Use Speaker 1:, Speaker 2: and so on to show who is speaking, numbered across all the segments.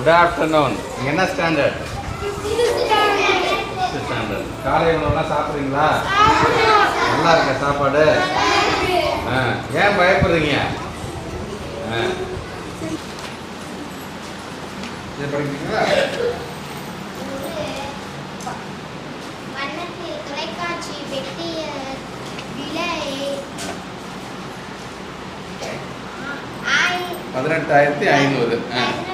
Speaker 1: Good afternoon என்ன standard standard காலை உணவுலாம் சாப்பிட்றீங்களா? நல்லா இருக்க சாப்பாடு? ஆ ஏன் பயப்படுறீங்க? ஆ. படிக்கிறீங்களா? பதினெட்டாயிரத்தி ஐநூறு. ஆ.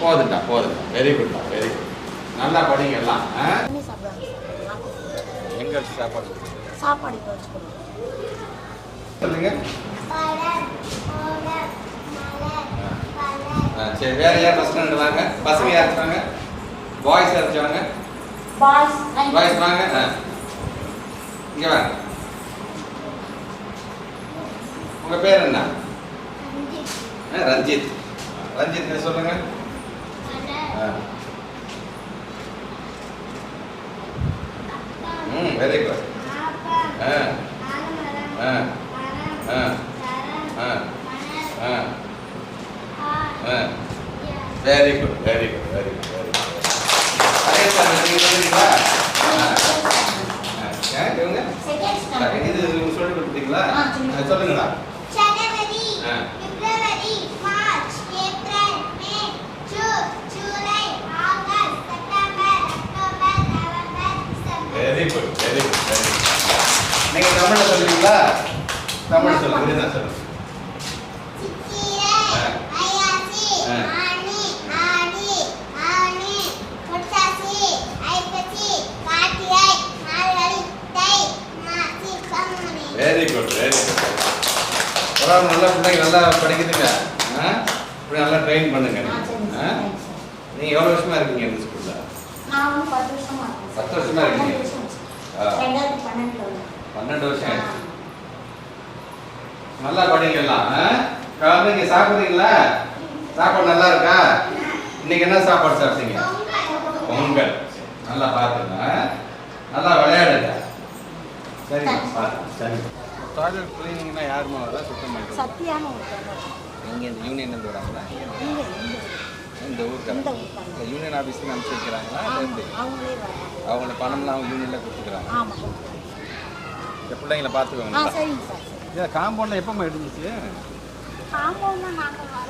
Speaker 1: போதுண்டா போதுண்டா வெரி குட்டா வெரி குட் நல்லா படிங்க எல்லாம். எங்கே வச்சு சாப்பாடு
Speaker 2: சாப்பாடு
Speaker 1: சொல்லுங்க. சரி வேற யார் ஃபர்ஸ்ட் ஸ்டாண்டர்ட் வாங்க? பசங்க யார் இருக்காங்க? பாய்ஸ் யார் இருக்காங்க?
Speaker 2: பாய்ஸ்
Speaker 1: பாய்ஸ் வாங்க இங்க வாங்க. உங்க பேர் என்ன? ரஞ்சித். ரஞ்சித். சொல்லுங்க. ம் வெரி குட் ஆ. ஆ. ஆ. ஆ. ஆ.
Speaker 3: ஆ.
Speaker 1: Very good very good very good very good அதே சார் நீங்க சொல்றீங்களா? ஆ. ஆ. இவங்க? இது இவங்க சொல்லி கொடுத்தீங்களா சொல்லுங்களா? Very good very good very good நீங்க தமிழ்ல சொல்லுவீங்களா தமிழ் சொல்லுங்க இதுதான் சொல்லுங்க வெரி குட் வெரி குட் பரவாயில்ல நல்லா பிள்ளைங்க நல்லா படிக்குதுங்க. ஆ? இப்படி நல்லா ட்ரெயின் பண்ணுங்க
Speaker 2: ஆ, சரி
Speaker 1: ஆ?
Speaker 2: Sir thanks sir.
Speaker 1: நீங்க எவ்வளவு வருஷமா இருக்கீங்க இந்த ஸ்கூல்ல
Speaker 2: பத்து வருஷமா இருக்கேன்.
Speaker 1: பத்து வருஷமா இருக்கீங்க?
Speaker 2: பன்னெண்டு வருஷம் ஆச்சு.
Speaker 1: ஆ.
Speaker 2: ரெண்டாயிரத்தி பன்னெண்டுல.
Speaker 1: பன்னெண்டு வருஷம்? நல்லா படிங்க எல்லாம் ஆ? குழந்தைங்க சாப்பிடுறீங்களா? சாப்பாடு நல்லா இருக்கா? இன்னைக்கு என்ன சாப்பாடு சாப்பிட்டீங்க? பொங்கல். நல்லா பார்த்துங்க ஆ? நல்லா விளையாடுங்க. சரி சரி. டாய்லெட் கிளீனிங்னா யாருமா வரா சுத்தம் பண்ணுறது
Speaker 2: சத்தியான ஒரு பொண்ணு.
Speaker 1: இங்கே இந்த வராங்களா?
Speaker 2: இங்க, இங்க,
Speaker 1: இந்த
Speaker 2: இந்த
Speaker 1: ஊருக்காரங்க. இல்லை யூனியன் ஆஃபீஸில் அனுப்பிச்சி வைக்கிறாங்களா இல்லை எப்படி?
Speaker 2: அவங்களே
Speaker 1: பணம்லாம் அவங்க யூனியனில் கொடுத்துக்கிறாங்க?
Speaker 2: ஆமா
Speaker 1: இந்த பிள்ளைங்களை பார்த்துக்கோங்க. இதில் காம்பவுண்டில் எப்போம்மா
Speaker 2: நாங்கள் வர